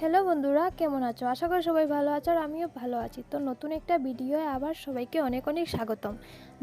Hello বন্ধুরা, কেমন আছো? আশা করি সবাই ভালো আছো আর আমিও ভালো আছি। তো নতুন একটা ভিডিও আবার সবাইকে অনেক অনেক স্বাগতম।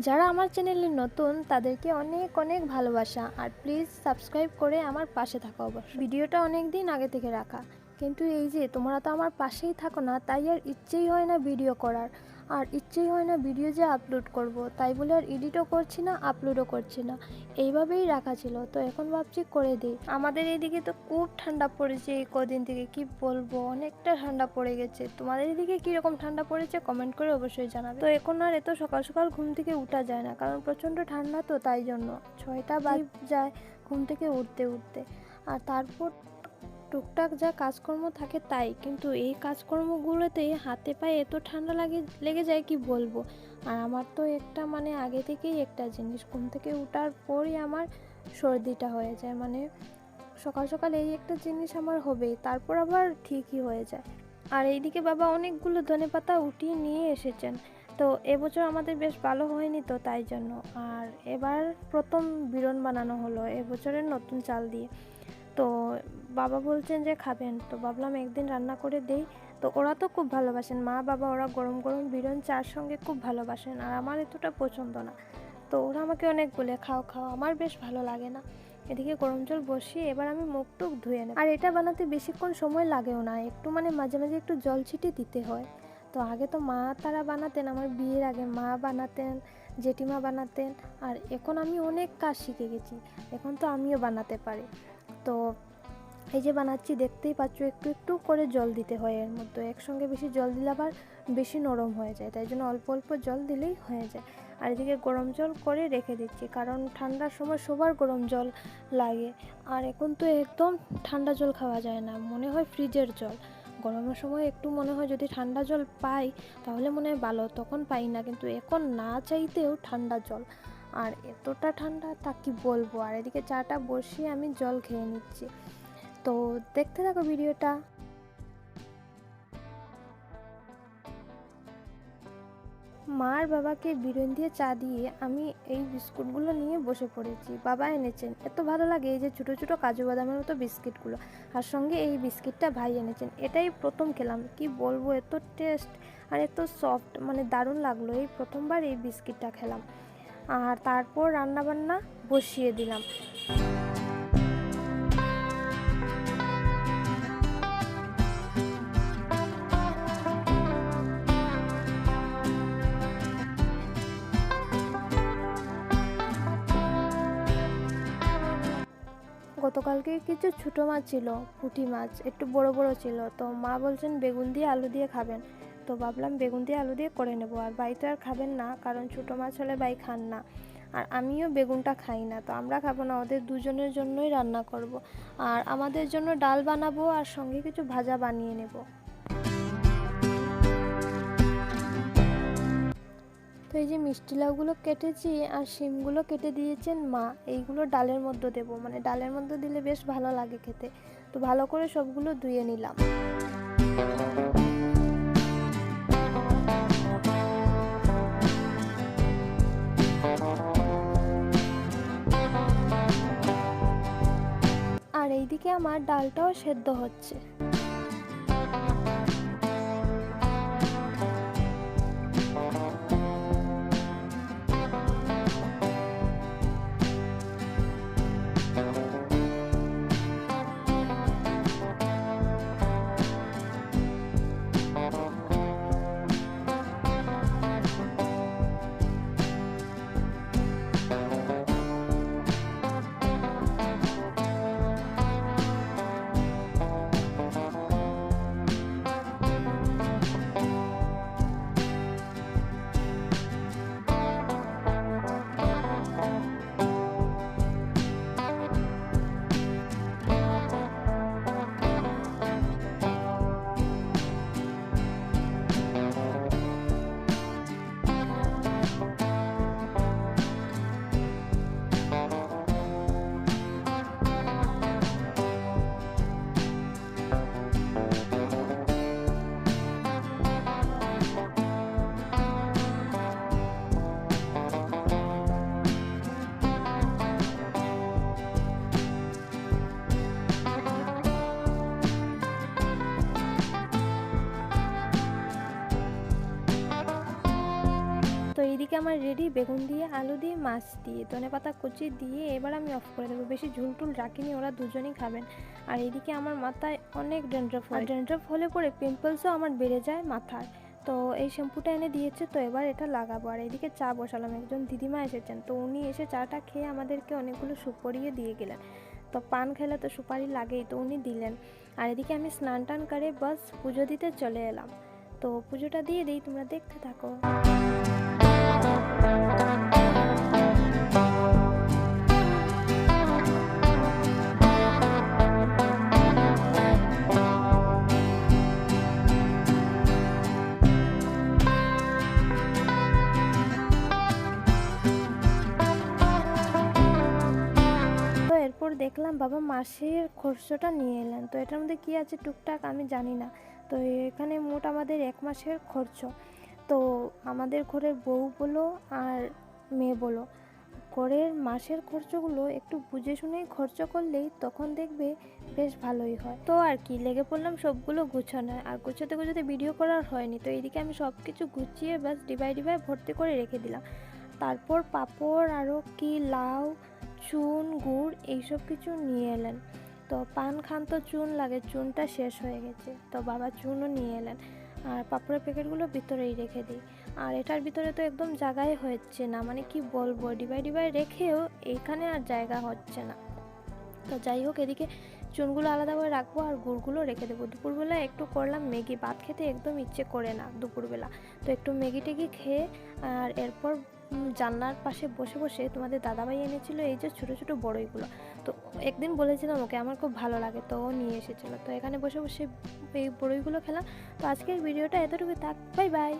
যারা আমার চ্যানেলে নতুন, তাদেরকে অনেক অনেক ভালোবাসা আর প্লিজ সাবস্ক্রাইব করে আমার পাশে থাকো অবশ্যই। ভিডিওটা অনেক দিন আগে থেকে রাখা। কিন্তু এই যে তোমরা তো আমার পাশেই থাকো না, তাই আর ইচ্ছেই হয় না ভিডিও করার। আর ইচ্ছেই হয় না ভিডিও যে আপলোড করব। তাই বলে আর এডিটও করছি না আপলোডও করছি না। এইভাবেই রাখা ছিল। তো এখন ভাবছি করে দিই। আমাদের এইদিকে তো খুব ঠান্ডা পড়েছে এই কদিন থেকে, কি বলব? অনেকটা ঠান্ডা পড়ে গেছে। তোমাদের এদিকে কীরকম ঠান্ডা পড়েছে কমেন্ট করে অবশ্যই জানাবে। তো এখন আর এত সকাল সকাল ঘুম থেকে উঠা যায় না, কারণ প্রচণ্ড ঠান্ডা তো তাই জন্য। ছয়টা বাজ যায় ঘুম থেকে উঠতে উঠতে। আর তারপর টুকটাক যা কাজকর্ম থাকে তাই, কিন্তু এই কাজকর্মগুলোতে হাতে পায়ে এত ঠান্ডা লাগে, লেগে যায় কি বলব? আর আমার তো একটা মানে আগে থেকেই একটা জিনিস, ঘুম থেকে ওঠার পরই আমার সর্দিটা হয়ে যায়। মানে সকাল সকাল এই একটা জিনিস আমার হবেই, তারপর আবার ঠিকই হয়ে যায়। আর এইদিকে বাবা অনেকগুলো ধনে পাতা উঠিয়ে নিয়ে এসেছেন। তো এবছর আমাদের বেশ ভালো হয়নি তো তাই জন্য। আর এবার প্রথম বিরন বানানো হলো, এবছরের নতুন চাল দিয়ে। তো বাবা বলছেন যে খাবেন। তো ভাবলাম একদিন রান্না করে দেই। তো ওরা তো খুব ভালোবাসেন। মা, বাবা ওরা গরম গরম বিরন চার সঙ্গে খুব ভালোবাসেন। আর আমার এতটা পছন্দ না। তো ওরা আমাকে অনেক বলে, খাও খাও, আমার বেশ ভালো লাগে না। এদিকে গরম জল বসিয়ে এবার আমি মুখ টুক ধুয়ে নেব। আর এটা বানাতে বেশিক্ষণ সময় লাগেও না। একটু মানে মাঝে মাঝে একটু জল ছিটিয়ে দিতে হয়। তো আগে তো মা, তারা বানাতেন, আমার বিয়ের আগে মা বানাতেন, জেঠিমা বানাতেন। আর এখন আমি অনেক কাজ শিখে গেছি। এখন তো আমিও বানাতে পারি। তো এই যে বানাচ্ছি, দেখতেই পাচ্ছ, একটু একটু করে জল দিতে হয় এর মধ্যে। একসঙ্গে বেশি জল দিলে আবার বেশি নরম হয়ে যায়, তাই জন্য অল্প অল্প জল দিলেই হয়ে যায়। আর এদিকে গরম জল করে রেখে দিচ্ছি, কারণ ঠান্ডার সময় সবার গরম জল লাগে। আর এখন তো একদম ঠান্ডা জল খাওয়া যায় না, মনে হয় ফ্রিজের জল। গরমের সময় একটু মনে হয় যদি ঠান্ডা জল পাই, তাহলে মনে হয় ভালো, তখন পাই না। কিন্তু এখন না চাইতেও ঠান্ডা জল। আর এতটা ঠান্ডা তা কি বলব? আর এদিকে চাটা বসিয়ে আমি জল খেয়ে নিচ্ছি। তো দেখতে থাকো ভিডিওটা। মার বাবাকে বিরিয়ান দিয়ে চা দিয়ে আমি এই বিস্কুটগুলো নিয়ে বসে পড়েছি। বাবা এনেছেন। এত ভালো লাগে এই যে ছোটো ছোটো কাজু বাদামের মতো বিস্কিটগুলো। আর সঙ্গে এই বিস্কিটটা ভাই এনেছেন। এটাই প্রথম খেলাম। কি বলব? এত টেস্ট আর এত সফট মানে দারুণ লাগল। এই প্রথমবার এই বিস্কিটটা খেলাম। আর তারপর রান্নাবান্না বসিয়ে দিলাম। গতকালকে কিছু ছোটো মাছ ছিল, পুঁটি মাছ, একটু বড় বড় ছিল। তো মা বলছেন, বেগুন দিয়ে আলু দিয়ে খাবেন। তো ভাবলাম বেগুন দিয়ে আলু দিয়ে করে নেব। আর বাই তো আর খাবেন না, কারণ ছোটো মাছ হলে বাই খান না। আর আমিও বেগুনটা খাই না, তো আমরা খাব না, ওদের দুজনের জন্যই রান্না করব। আর আমাদের জন্য ডাল বানাবো আর সঙ্গে কিছু ভাজা বানিয়ে নেব। তো এই যে মিষ্টি লাউগুলো কেটেছি আর শিমগুলো কেটে দিয়েছেন মা, এইগুলো ডালের মধ্যে দেব। মানে ডালের মধ্যে দিলে বেশ ভালো লাগে খেতে। তো ভালো করে সবগুলো ধুয়ে নিলাম। আমার ডালটাও সেদ্ধ হচ্ছে। এদিকে আমার রেডি বেগুন দিয়ে আলু দিয়ে, মাছ দিয়ে, ধনে পাতা, কুচি দিয়ে এবার আমি অফ করে দেবো। বেশি ঝুলটুল রাখিনি, ওরা দুজনেই খাবেন। আর এদিকে আমার মাথায় অনেক ড্যান্ড্রফ হয়। ড্যান্ড্রফ হলে পরে পিম্পলসও আমার বেড়ে যায় মাথার। তো এই শ্যাম্পুটা এনে দিয়েছে, তো এবার এটা লাগাবো। আর এদিকে চা বসালাম, একজন দিদিমা এসেছেন। তো উনি এসে চাটা খেয়ে আমাদেরকে অনেকগুলো সুপরিয়ে দিয়ে গেলেন। তো পান খেলে তো সুপারি লাগেই, তো উনি দিলেন। আর এদিকে আমি স্নান টান করে বাস পুজো দিতে চলে এলাম। তো পুজোটা দিয়ে দিই, তোমরা দেখতে থাকো। এরপর দেখলাম বাবা মাসের খরচটা নিয়ে এলেন। তো এটার মধ্যে কী আছে টুকটাক আমি জানি না। তো এখানে মোট আমাদের এক মাসের খরচ। তো আমাদের ঘরের বউ বলো আর মেয়ে বলো, ঘরের মাসের খরচগুলো একটু বুঝে শুনে খরচ করলেই তখন দেখবে বেশ ভালোই হয়। তো আর কি, লেগে পড়লাম সবগুলো গুছানো আর গুছাতে গুছাতে ভিডিও করার হয়নি। তো এইদিকে আমি সব কিছু গুছিয়ে ব্যাস ডিবাই ডিবাই ভর্তি করে রেখে দিলাম। তারপর পাপড় আরও কি, লাউ, চুন, গুড় এইসব কিছু নিয়ে এলেন। তো পান, খান তো চুন লাগে, চুনটা শেষ হয়ে গেছে। তো বাবা চুনও নিয়ে এলেন। আর পাপড়ের প্যাকেটগুলো ভিতরেই রেখে দিই। আর এটার ভিতরে তো একদম জায়গাই হচ্ছে না মানে কি বলব ডিবাই ডিবাই রেখেও এইখানে আর জায়গা হচ্ছে না। তো যাই হোক, এদিকে চুনগুলো আলাদা করে রাখব আর গুড়গুলো রেখে দেবো। দুপুরবেলা একটু করলাম ম্যাগি, ভাত খেতে একদম ইচ্ছে করে না দুপুরবেলা। তো একটু ম্যাগি টেগি খেয়ে আর এরপর জানলার পাশে বসে বসে তোমাদের দাদাভাই এনেছিল এই যে ছোটো ছোটো বড়ইগুলো। তো একদিন বলেছিলাম ওকে, আমার খুব ভালো লাগে। তো ও নিয়ে এসেছিল। তো এখানে বসে বসে এই বড়ইগুলো খেলাম। তো আজকের ভিডিওটা এতটুকু থাক। Bye bye.